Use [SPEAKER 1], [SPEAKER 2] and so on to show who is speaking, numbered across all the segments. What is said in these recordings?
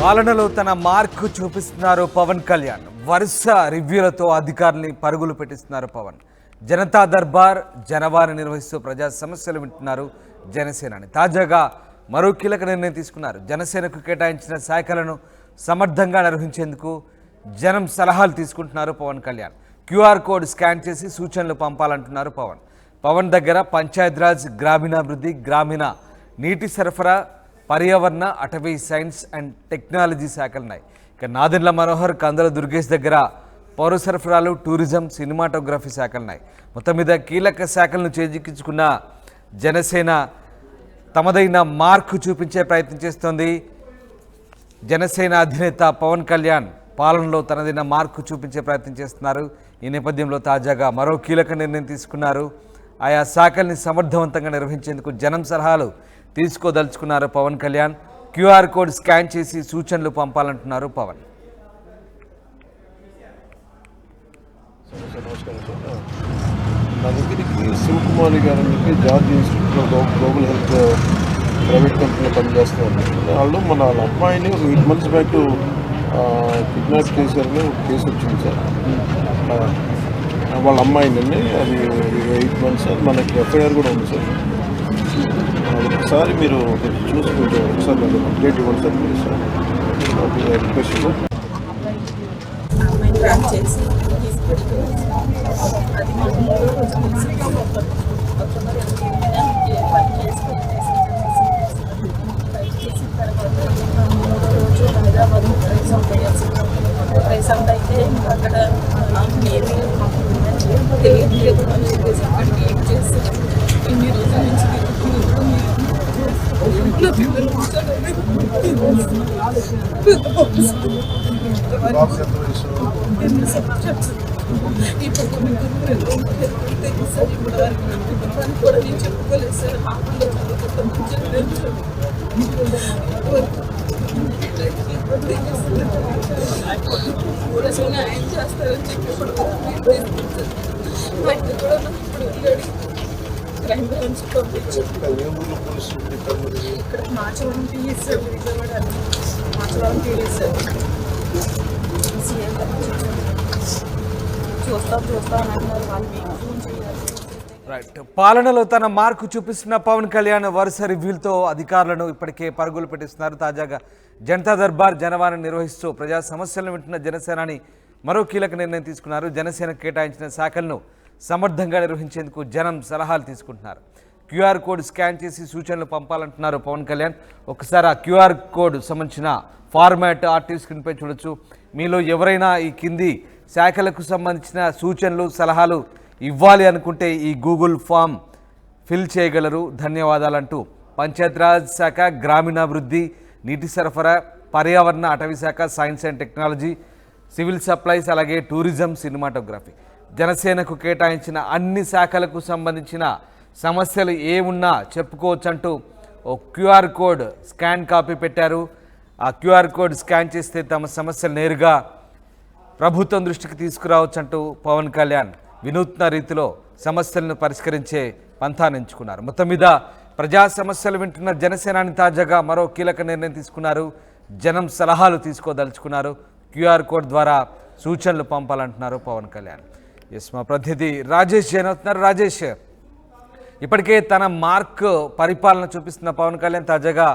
[SPEAKER 1] పాలనలో తన మార్కు చూపిస్తున్నారు పవన్ కళ్యాణ్. వరుస రివ్యూలతో అధికారుల్ని పరుగులు పెట్టిస్తున్నారు పవన్. జనతా దర్బార్ జనవారి నిర్వహిస్తూ ప్రజా సమస్యలు వింటున్నారు జనసేనని. తాజాగా మరో కీలక నిర్ణయం తీసుకున్నారు. జనసేనకు కేటాయించిన శాఖలను సమర్థంగా నిర్వహించేందుకు జనం సలహాలు తీసుకుంటున్నారు Pawan Kalyan. QR code scan చేసి సూచనలు పంపాలంటున్నారు పవన్. పవన్ దగ్గర పంచాయతీరాజ్ గ్రామీణాభివృద్ధి గ్రామీణ నీటి సరఫరా పర్యావరణ అటవీ సైన్స్ అండ్ టెక్నాలజీ శాఖలున్నాయి. ఇక నాదెండ్ల మనోహర్ కందల దుర్గేష్ దగ్గర పౌర సరఫరాలు టూరిజం సినిమాటోగ్రఫీ శాఖలున్నాయి. మొత్తం మీద కీలక శాఖలను చేజిక్కించుకున్న జనసేన తమదైన మార్కు చూపించే ప్రయత్నం చేస్తోంది. జనసేన అధినేత పవన్ కళ్యాణ్ పాలనలో తనదైన మార్కు చూపించే ప్రయత్నం చేస్తున్నారు. ఈ నేపథ్యంలో తాజాగా మరో కీలక నిర్ణయం తీసుకున్నారు. ఆయా శాఖల్ని సమర్థవంతంగా నిర్వహించేందుకు జనం సలహాలు తీసుకోదలుచుకున్నారు Pawan Kalyan. QR code scan చేసి సూచనలు పంపాలంటున్నారు పవన్.
[SPEAKER 2] నా దగ్గరికి శివకుమారి గారు అని చెప్పి జార్జ్ ఇన్స్టిట్యూట్లో గ్లోబల్ హెల్త్ ప్రైవేట్ కంపెనీలో పనిచేస్తూ ఉన్నారు. వాళ్ళు మన వాళ్ళ అమ్మాయిని ఒక ఎయిట్ మంత్స్ బ్యాక్ కిడ్నాప్ చేశారని ఒక కేసు వచ్చింది సార్. వాళ్ళ అమ్మాయిని అది ఎయిట్ మంత్స్ అది మనకి ఎఫ్ఐఆర్ కూడా ఉంది సార్. ఒకసారి మీరు చూసుకుంటే ఒకసారి నాకు అప్డేట్ ఇవ్వండి సార్ మీరు సార్ రిక్వెస్ట్ సార్
[SPEAKER 3] అమ్మాయిని అది ఎన్ని సంవత్సరాలు ఇప్పుడు సార్ ఇప్పుడు వరకు నా కూడా నేను చెప్పుకోలేదు సార్ హాస్టల్లో చదువుకుంటాం ఊరసలు న్యాయం చేస్తారని చెప్పి ఇప్పుడు కూడా నాకు ఇప్పుడు క్రైమ్ బ్రాంచ్ ఇక్కడ విజయవాడ చూస్తాం చూస్తాం అన్నారు వాళ్ళు ఫోన్ చేయాలి
[SPEAKER 1] రైట్ పాలనలో తన మార్కు చూపిస్తున్న పవన్ కళ్యాణ్ వరుస రివ్యూలతో అధికారులను ఇప్పటికే పరుగులు పెట్టిస్తున్నారు. తాజాగా జనతా దర్బార్ జనవాణి నిర్వహిస్తూ ప్రజా సమస్యలను వింటున్న జనసేనాని మరో కీలక నిర్ణయం తీసుకున్నారు. జనసేన కేటాయించిన శాఖలను సమర్థంగా నిర్వహించేందుకు జనం సలహాలు తీసుకుంటున్నారు. క్యూఆర్ కోడ్ స్కాన్ చేసి సూచనలు పంపాలంటున్నారు పవన్ కళ్యాణ్. ఒకసారి ఆ క్యూఆర్ కోడ్ సంబంధించిన ఫార్మాట్ ఆర్టీ స్క్రీన్పై చూడొచ్చు. మీలో ఎవరైనా ఈ కింది శాఖలకు సంబంధించిన సూచనలు సలహాలు ఇవ్వాలి అనుకుంటే ఈ గూగుల్ ఫామ్ ఫిల్ చేయగలరు. ధన్యవాదాలంటూ పంచాయతీరాజ్ శాఖ గ్రామీణాభివృద్ధి నీటి సరఫరా పర్యావరణ అటవీ శాఖ science and technology civil supplies అలాగే టూరిజం సినిమాటోగ్రఫీ. జనసేనకు కేటాయించిన అన్ని శాఖలకు సంబంధించిన సమస్యలు ఏమున్నా చెప్పుకోవచ్చంటూ ఓ క్యూఆర్ కోడ్ స్కాన్ కాపీ పెట్టారు. ఆ క్యూఆర్ కోడ్ స్కాన్ చేస్తే తమ సమస్యలు నేరుగా ప్రభుత్వం దృష్టికి తీసుకురావచ్చంటూ పవన్ కళ్యాణ్ వినూత్న రీతిలో సమస్యలను పరిష్కరించే పంథాన్ని ఎంచుకున్నారు మొత్తం మీద ప్రజా సమస్యలు వింటున్న జనసేనాని తాజాగా మరో కీలక నిర్ణయం తీసుకున్నారు. జనం సలహాలు తీసుకోదలుచుకున్నారు. క్యూఆర్ కోడ్ ద్వారా సూచనలు పంపాలంటున్నారు పవన్ కళ్యాణ్. ఎస్ మా ప్రతినిధి రాజేష్ జైన్ అవుతున్నారు. రాజేష్ ఇప్పటికే తన మార్క్ పరిపాలన చూపిస్తున్న పవన్ కళ్యాణ్ తాజాగా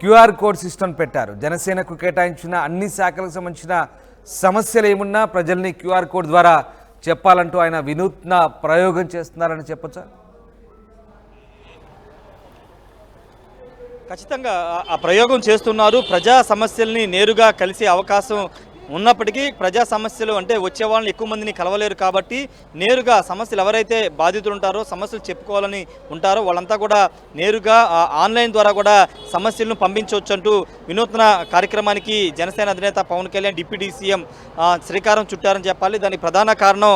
[SPEAKER 1] క్యూఆర్ కోడ్ సిస్టమ్ పెట్టారు. జనసేనకు కేటాయించిన అన్ని శాఖలకు సంబంధించిన సమస్యలు ఏమున్నా ప్రజల్ని క్యూఆర్ కోడ్ ద్వారా చెప్పాలంటూ ఆయన వినూత్న ప్రయోగం చేస్తున్నారని చెప్పొచ్చా?
[SPEAKER 4] ఖచ్చితంగా ఆ- ఆ ప్రయోగం చేస్తున్నారు. ప్రజా సమస్యల్ని నేరుగా కలిసే అవకాశం ఉన్నప్పటికీ ప్రజా సమస్యలు అంటే వచ్చే వాళ్ళని ఎక్కువ మందిని కలవలేరు కాబట్టి నేరుగా సమస్యలు ఎవరైతే బాధితులు ఉంటారో సమస్యలు చెప్పుకోవాలని ఉంటారో వాళ్ళంతా కూడా నేరుగా ఆన్లైన్ ద్వారా కూడా సమస్యలను పంపించవచ్చు అంటూ వినూత్న కార్యక్రమానికి జనసేన అధినేత పవన్ కళ్యాణ్ డిప్యూటీ సీఎం శ్రీకారం చుట్టారని చెప్పాలి. దానికి ప్రధాన కారణం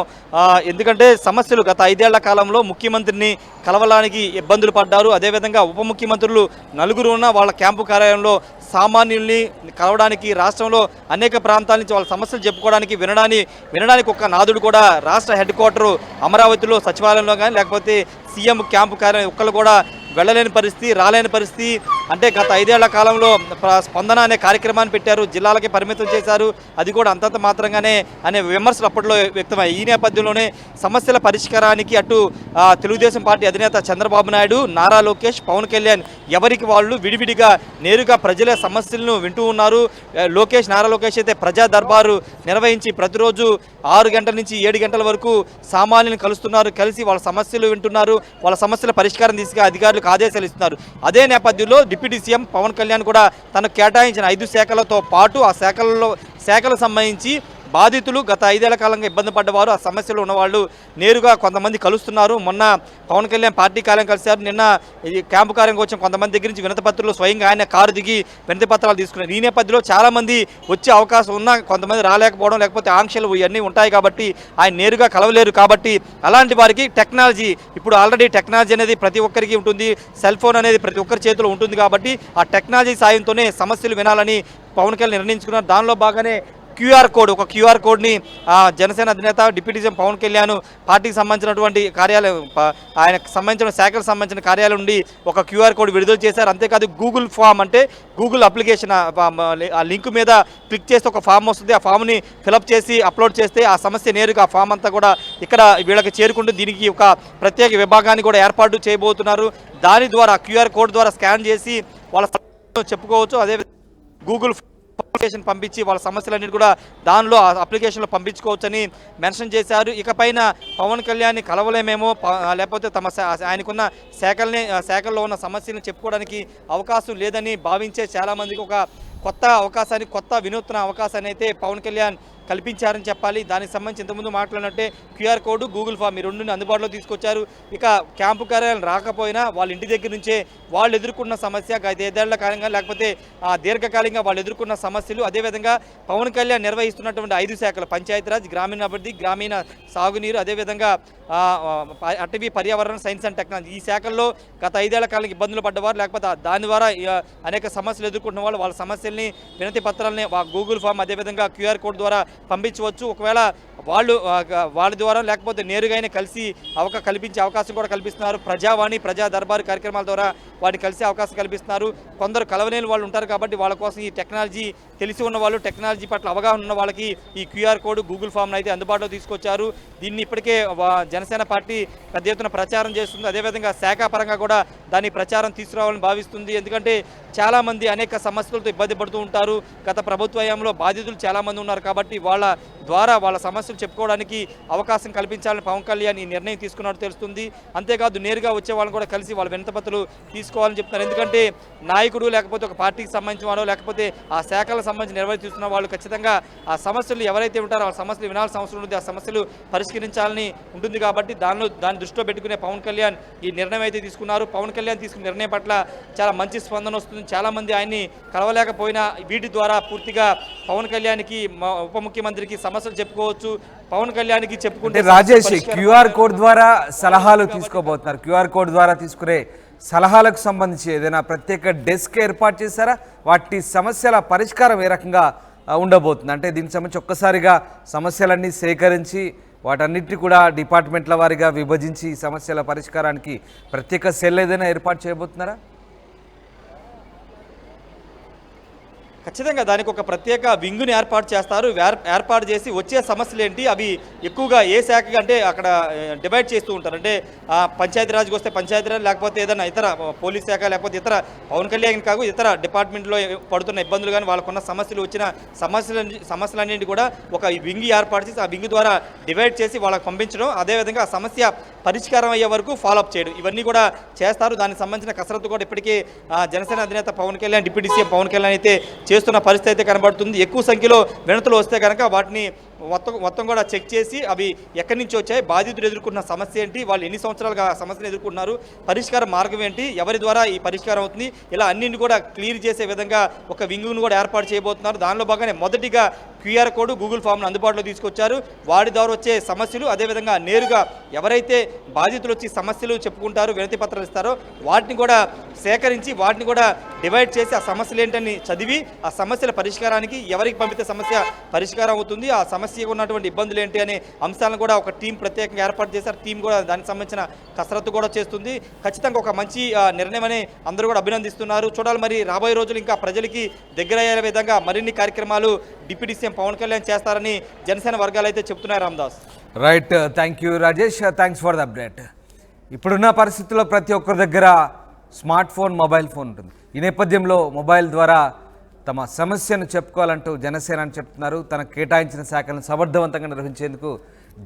[SPEAKER 4] ఎందుకంటే సమస్యలు గత ఐదేళ్ళ కాలంలో ముఖ్యమంత్రిని కలవడానికి ఇబ్బందులు పడ్డారు. అదేవిధంగా ఉప ముఖ్యమంత్రులు నలుగురు ఉన్న వాళ్ళ క్యాంపు కార్యాలయంలో సామాన్యుల్ని కలవడానికి రాష్ట్రంలో అనేక ప్రాంతాలు నుంచి వాళ్ళ సమస్యలు చెప్పుకోవడానికి వినడానికి వినడానికి ఒక నాదుడు కూడా రాష్ట్ర హెడ్ క్వార్టర్ అమరావతిలో సచివాలయంలో కానీ లేకపోతే సీఎం క్యాంపు కార్యాలయం ఒక్కరు కూడా వెళ్ళలేని పరిస్థితి రాలేని పరిస్థితి. అంటే గత ఐదేళ్ళ కాలంలో స్పందన అనే కార్యక్రమాన్ని పెట్టారు జిల్లాలకి పరిమితం చేశారు. అది కూడా అంతంత మాత్రంగానే అనే విమర్శలు అప్పట్లో వ్యక్తమయ్యాయి. ఈ నేపథ్యంలోనే సమస్యల పరిష్కారానికి అటు తెలుగుదేశం పార్టీ అధినేత చంద్రబాబు నాయుడు నారా లోకేష్ పవన్ కళ్యాణ్ ఎవరికి వాళ్ళు విడివిడిగా నేరుగా ప్రజల సమస్యలను వింటూ ఉన్నారు. లోకేష్ నారా లోకేష్ అయితే ప్రజా దర్బారు నిర్వహించి ప్రతిరోజు ఆరు గంటల నుంచి ఏడు గంటల వరకు సామాన్యులను కలుస్తున్నారు. కలిసి వాళ్ళ సమస్యలు వింటున్నారు. వాళ్ళ సమస్యల పరిష్కారం తీసుకు అధికారులకు ఆదేశాలు ఇస్తున్నారు. అదే నేపథ్యంలో డిప్యూటీ సీఎం పవన్ కళ్యాణ్ కూడా తనకు కేటాయించిన ఐదు శాఖలతో పాటు ఆ శాఖలలో శాఖలకు సంబంధించి బాధితులు గత ఐదేళ్ళ కాలంగా ఇబ్బంది పడ్డవారు ఆ సమస్యలు ఉన్నవాళ్ళు నేరుగా కొంతమంది కలుస్తున్నారు. మొన్న పవన్ కళ్యాణ్ పార్టీ కార్యం కలిశారు. నిన్న ఈ క్యాంపు కార్యం వచ్చిన కొంతమంది దగ్గర నుంచి వినతపత్రులు స్వయంగా ఆయన కారు దిగి వినతి పత్రాలు తీసుకున్నారు. ఈ నేపథ్యంలో చాలామంది వచ్చే అవకాశం ఉన్నా కొంతమంది రాలేకపోవడం లేకపోతే ఆంక్షలు ఇవన్నీ ఉంటాయి కాబట్టి ఆయన నేరుగా కలవలేరు కాబట్టి అలాంటి వారికి టెక్నాలజీ ఇప్పుడు ఆల్రెడీ టెక్నాలజీ అనేది ప్రతి ఒక్కరికి ఉంటుంది. సెల్ ఫోన్ అనేది ప్రతి ఒక్కరి చేతిలో ఉంటుంది కాబట్టి ఆ టెక్నాలజీ సాయంతోనే సమస్యలు వినాలని పవన్ కళ్యాణ్ నిర్ణయించుకున్నారు. దానిలో బాగానే క్యూఆర్ కోడ్ ఒక క్యూఆర్ కోడ్ని జనసేన అధినేత డిప్యూటీ సీఎం పవన్ కళ్యాణ్ పార్టీకి సంబంధించినటువంటి కార్యాలయం ఆయనకు సంబంధించిన శాఖకు సంబంధించిన కార్యాలయం నుండి ఒక క్యూఆర్ కోడ్ విడుదల చేశారు. అంతేకాదు గూగుల్ ఫామ్ అంటే గూగుల్ అప్లికేషన్ ఆ, లింక్ మీద క్లిక్ చేస్తే ఒక ఫామ్ వస్తుంది. ఆ ఫామ్ని ఫిలప్ చేసి అప్లోడ్ చేస్తే ఆ సమస్య నేరుగా ఆ ఫామ్ అంతా కూడా ఇక్కడ వీళ్ళకి చేరుకుంటూ దీనికి ఒక ప్రత్యేక విభాగాన్ని కూడా ఏర్పాటు చేయబోతున్నారు. దాని ద్వారా క్యూఆర్ కోడ్ ద్వారా స్కాన్ చేసి వాళ్ళ చెప్పుకోవచ్చు. అదే గూగుల్ అప్లికేషన్ పంపించి వాళ్ళ సమస్యలన్నిటి కూడా దానిలో ఆ అప్లికేషన్లో పంపించుకోవచ్చని మెన్షన్ చేశారు. ఇకపైన పవన్ కళ్యాణ్ని కలవలేమేమో లేకపోతే తమ శా- ఆయనకున్న శాఖల్ని శాఖల్లో ఉన్న సమస్యలను చెప్పుకోవడానికి అవకాశం లేదని భావించే చాలామందికి ఒక కొత్త అవకాశాన్ని కొత్త వినూత్న అవకాశాన్ని అయితే పవన్ కళ్యాణ్ కల్పించారని చెప్పాలి. దానికి సంబంధించి ఇంతకుముందు మాట్లాడినట్టే క్యూఆర్ కోడ్ గూగుల్ ఫామ్ ఈ రెండుని అందుబాటులో తీసుకొచ్చారు. ఇక క్యాంపు కార్యాలయం రాకపోయినా వాళ్ళ ఇంటి దగ్గర నుంచే వాళ్ళు ఎదుర్కొన్న సమస్య గతేదేళ్ళ కాలంగా లేకపోతే ఆ, దీర్ఘకాలికంగా వాళ్ళు ఎదుర్కొన్న సమస్యలు అదేవిధంగా పవన్ కళ్యాణ్ నిర్వహిస్తున్నటువంటి ఐదు శాఖలు పంచాయతీరాజ్ గ్రామీణాభివృద్ధి గ్రామీణ సాగునీరు అదేవిధంగా అటవీ పర్యావరణ సైన్స్ అండ్ టెక్నాలజీ. ఈ శాఖల్లో గత ఐదేళ్ళ కాలం ఇబ్బందులు పడ్డవారు లేకపోతే దాని ద్వారా అనేక సమస్యలు ఎదుర్కొంటున్న వాళ్ళు వాళ్ళ సమస్యల్ని వినతి పత్రాలని గూగుల్ ఫామ్ అదేవిధంగా క్యూఆర్ కోడ్ ద్వారా పంపించవచ్చు. ఒకవేళ వాళ్ళు వాళ్ళ ద్వారా లేకపోతే నేరుగానే కలిసి అవకా కల్పించే అవకాశం కూడా కల్పిస్తున్నారు. ప్రజావాణి ప్రజా దర్బారు కార్యక్రమాల ద్వారా వాటిని కలిసే అవకాశం కల్పిస్తున్నారు. కొందరు కలవలేని వాళ్ళు ఉంటారు కాబట్టి వాళ్ళ కోసం ఈ టెక్నాలజీ తెలిసి ఉన్న వాళ్ళు టెక్నాలజీ పట్ల అవగాహన ఉన్న వాళ్ళకి ఈ క్యూఆర్ కోడ్ గూగుల్ ఫామ్ను అయితే అందుబాటులో తీసుకొచ్చారు. దీన్ని ఇప్పటికే జనసేన పార్టీ పెద్ద ఎత్తున ప్రచారం చేస్తుంది. అదేవిధంగా శాఖ పరంగా కూడా దాని ప్రచారం తీసుకురావాలని భావిస్తుంది. ఎందుకంటే చాలామంది అనేక సమస్యలతో ఇబ్బంది పడుతూ ఉంటారు. గత ప్రభుత్వ హయాంలో బాధితులు చాలామంది ఉన్నారు కాబట్టి వాళ్ళ ద్వారా వాళ్ళ సమస్యలు చెప్పుకోవడానికి అవకాశం కల్పించాలని పవన్ కళ్యాణ్ ఈ నిర్ణయం తీసుకున్నట్టు తెలుస్తుంది. అంతేకాదు నేరుగా వచ్చే వాళ్ళని కూడా కలిసి వాళ్ళ వినతపత్రులు తీసుకోవాలని చెప్తున్నారు. ఎందుకంటే నాయకుడు లేకపోతే ఒక పార్టీకి సంబంధించిన వాడు లేకపోతే ఆ శాఖలకు సంబంధించి నిర్వహిస్తున్న వాళ్ళు ఖచ్చితంగా ఆ సమస్యలు ఎవరైతే ఉంటారో ఆ సమస్యలు వినాల్సిన అవసరం ఉంది. ఆ సమస్యలు పరిష్కరించాలని ఉంటుంది కాబట్టి దానిలో దాన్ని దృష్టిలో పెట్టుకునే పవన్ కళ్యాణ్ ఈ నిర్ణయం అయితే తీసుకున్నారు. పవన్ కళ్యాణ్ తీసుకున్న నిర్ణయం పట్ల చాలా మంచి స్పందన వస్తుంది. చాలామంది ఆయన్ని కలవలేకపోయినా వీటి ద్వారా పూర్తిగా పవన్ కళ్యాణ్కి మా ఉప ముఖ్యమంత్రికి సమస్యలు చెప్పుకోవచ్చు పవన్ కళ్యాణ్కి చెప్పుకుంటే
[SPEAKER 1] రాజేష్ క్యూఆర్ కోడ్ ద్వారా సలహాలు తీసుకోబోతున్నారు. క్యూఆర్ కోడ్ ద్వారా తీసుకునే సలహాలకు సంబంధించి ఏదైనా ప్రత్యేక డెస్క్ ఏర్పాటు చేశారా? వాటి సమస్యల పరిష్కారం ఏ రకంగా ఉండబోతుంది? అంటే దీనికి సంబంధించి ఒక్కసారిగా సమస్యలన్నీ సేకరించి వాటన్నిటిని కూడా డిపార్ట్మెంట్ల వారీగా విభజించి సమస్యల పరిష్కారానికి ప్రత్యేక సెల్ ఏదైనా ఏర్పాటు చేయబోతున్నారా?
[SPEAKER 4] ఖచ్చితంగా దానికి ఒక ప్రత్యేక వింగుని ఏర్పాటు చేస్తారు. ఏర్పాటు చేసి వచ్చే సమస్యలు ఏంటి అవి ఎక్కువగా ఏ శాఖగా అంటే అక్కడ డివైడ్ చేస్తూ ఉంటారు. అంటే పంచాయతీరాజ్కి వస్తే పంచాయతీరాజ్ లేకపోతే ఏదైనా ఇతర పోలీస్ శాఖ లేకపోతే ఇతర పవన్ కళ్యాణ్ కాదు ఇతర డిపార్ట్మెంట్లో పడుతున్న ఇబ్బందులు కానీ వాళ్ళకున్న సమస్యలు వచ్చిన సమస్యల సమస్యలన్నింటి కూడా ఒక వింగి ఏర్పాటు చేసి ఆ వింగి ద్వారా డివైడ్ చేసి వాళ్ళకి పంపించడం. అదేవిధంగా ఆ సమస్య పరిష్కారం అయ్యే వరకు ఫాలోఅప్ చేయడం. ఇవన్నీ కూడా చేస్తారు. దానికి సంబంధించిన కసరత్తు కూడా ఇప్పటికే ఆ, జనసేన అధినేత పవన్ కళ్యాణ్ డిప్యూటీ సీఎం పవన్ కళ్యాణ్ అయితే చేస్తున్న పరిస్థితి అయితే కనబడుతుంది. ఎక్కువ సంఖ్యలో వినతులు వస్తే కనుక వాటిని మొత్తం మొత్తం కూడా చెక్ చేసి అవి ఎక్కడి నుంచి వచ్చాయి బాధితులు ఎదుర్కొన్న సమస్య ఏంటి వాళ్ళు ఎన్ని సంవత్సరాలుగా సమస్యను ఎదుర్కొన్నారు పరిష్కార మార్గం ఏంటి ఎవరి ద్వారా ఈ పరిష్కారం అవుతుంది ఇలా అన్నింటిని కూడా క్లియర్ చేసే విధంగా ఒక వింగును కూడా ఏర్పాటు చేయబోతున్నారు. దానిలో భాగంగా మొదటిగా క్యూఆర్ కోడ్ గూగుల్ ఫామ్ను అందుబాటులో తీసుకొచ్చారు. వాడి ద్వారా వచ్చే సమస్యలు అదేవిధంగా నేరుగా ఎవరైతే బాధితులు వచ్చి సమస్యలు చెప్పుకుంటారో వినతి పత్రాలు ఇస్తారో వాటిని కూడా సేకరించి వాటిని కూడా డివైడ్ చేసి ఆ సమస్యలు ఏంటని చదివి ఆ సమస్యల పరిష్కారానికి ఎవరికి పంపితే సమస్య పరిష్కారం అవుతుంది ఆ సమస్యకు ఉన్నటువంటి ఇబ్బందులు ఏంటి అనే అంశాలను కూడా ఒక టీం ప్రత్యేకంగా ఏర్పాటు చేశారు. టీం కూడా దానికి సంబంధించిన కసరత్తు కూడా చేస్తుంది. ఖచ్చితంగా ఒక మంచి నిర్ణయం అని అందరూ కూడా అభినందిస్తున్నారు. చూడాలి మరి రాబోయే రోజులు ఇంకా ప్రజలకి దగ్గర అయ్యే విధంగా మరిన్ని కార్యక్రమాలు డిప్యూటీ సీఎం పవన్ కళ్యాణ్ చేస్తారని జనసేన వర్గాలు అయితే చెప్తున్నాయి Ramadas.
[SPEAKER 1] Right thank you Rajesh thanks for the update ఇప్పుడున్న పరిస్థితుల్లో ప్రతి ఒక్కరి దగ్గర స్మార్ట్ ఫోన్ మొబైల్ ఫోన్ ఉంటుంది. ఈ నేపథ్యంలో మొబైల్ ద్వారా తమ సమస్యను చెప్పుకోవాలంటూ జనసేన అని చెప్తున్నారు. తన కేటాయించిన శాఖలను సమర్థవంతంగా నిర్వహించేందుకు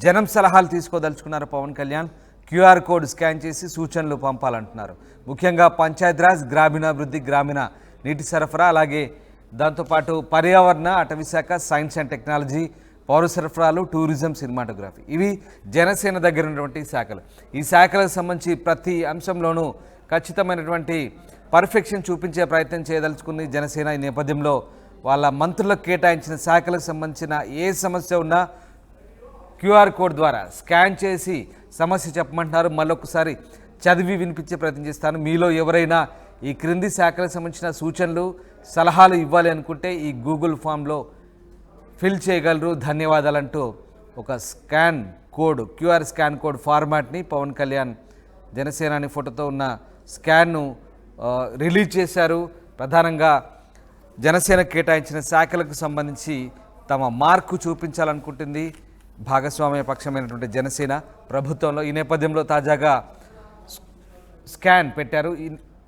[SPEAKER 1] జనం సలహాలు తీసుకోదలుచుకున్నారు Pawan Kalyan. QR code scan చేసి సూచనలు పంపాలంటున్నారు. ముఖ్యంగా పంచాయతీరాజ్ గ్రామీణాభివృద్ధి గ్రామీణ నీటి సరఫరా అలాగే దాంతోపాటు పర్యావరణ అటవీ శాఖ సైన్స్ అండ్ టెక్నాలజీ పౌర సరఫరాలు టూరిజం సినిమాటోగ్రఫీ. ఇవి జనసేన దగ్గర ఉన్నటువంటి శాఖలు. ఈ శాఖలకు సంబంధించి ప్రతి అంశంలోనూ ఖచ్చితమైనటువంటి పర్ఫెక్షన్ చూపించే ప్రయత్నం చేయదలుచుకుంది జనసేన ఈ నేపథ్యంలో. వాళ్ళ మంత్రులకు కేటాయించిన శాఖలకు సంబంధించిన ఏ సమస్య ఉన్నా క్యూఆర్ కోడ్ ద్వారా స్కాన్ చేసి సమస్య చెప్పమంటున్నారు. మళ్ళొకసారి చదివి వినిపించే ప్రయత్నం చేస్తాను. మీలో ఎవరైనా ఈ క్రింది శాఖలకు సంబంధించిన సూచనలు సలహాలు ఇవ్వాలి అనుకుంటే ఈ గూగుల్ ఫామ్లో ఫిల్ చేయగలరు. ధన్యవాదాలంటూ ఒక scan code QR scan code ఫార్మాట్ని Pawan Kalyan జనసేనాని ఫోటోతో ఉన్న స్కాన్ను రిలీజ్ చేశారు. ప్రధానంగా జనసేన కేటాయించిన శాఖలకు సంబంధించి తమ మార్కు చూపించాలనుకుంటుంది. భాగస్వామ్య పక్షమైనటువంటి జనసేన ప్రభుత్వంలో ఈ నేపథ్యంలో తాజాగా స్కాన్ పెట్టారు.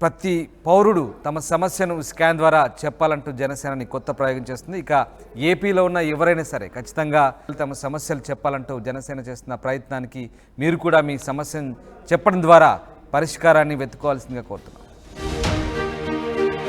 [SPEAKER 1] ప్రతి పౌరుడు తమ సమస్యను స్కాన్ ద్వారా చెప్పాలంటూ జనసేనని కొత్త ప్రయోగం చేస్తుంది. ఇక ఏపీలో ఉన్న ఎవరైనా సరే ఖచ్చితంగా తమ సమస్యలు చెప్పాలంటూ జనసేన చేస్తున్న ప్రయత్నానికి మీరు కూడా మీ సమస్యను చెప్పడం ద్వారా పరిష్కారాన్ని వెతుకోవాల్సిందిగా కోరుతున్నాం.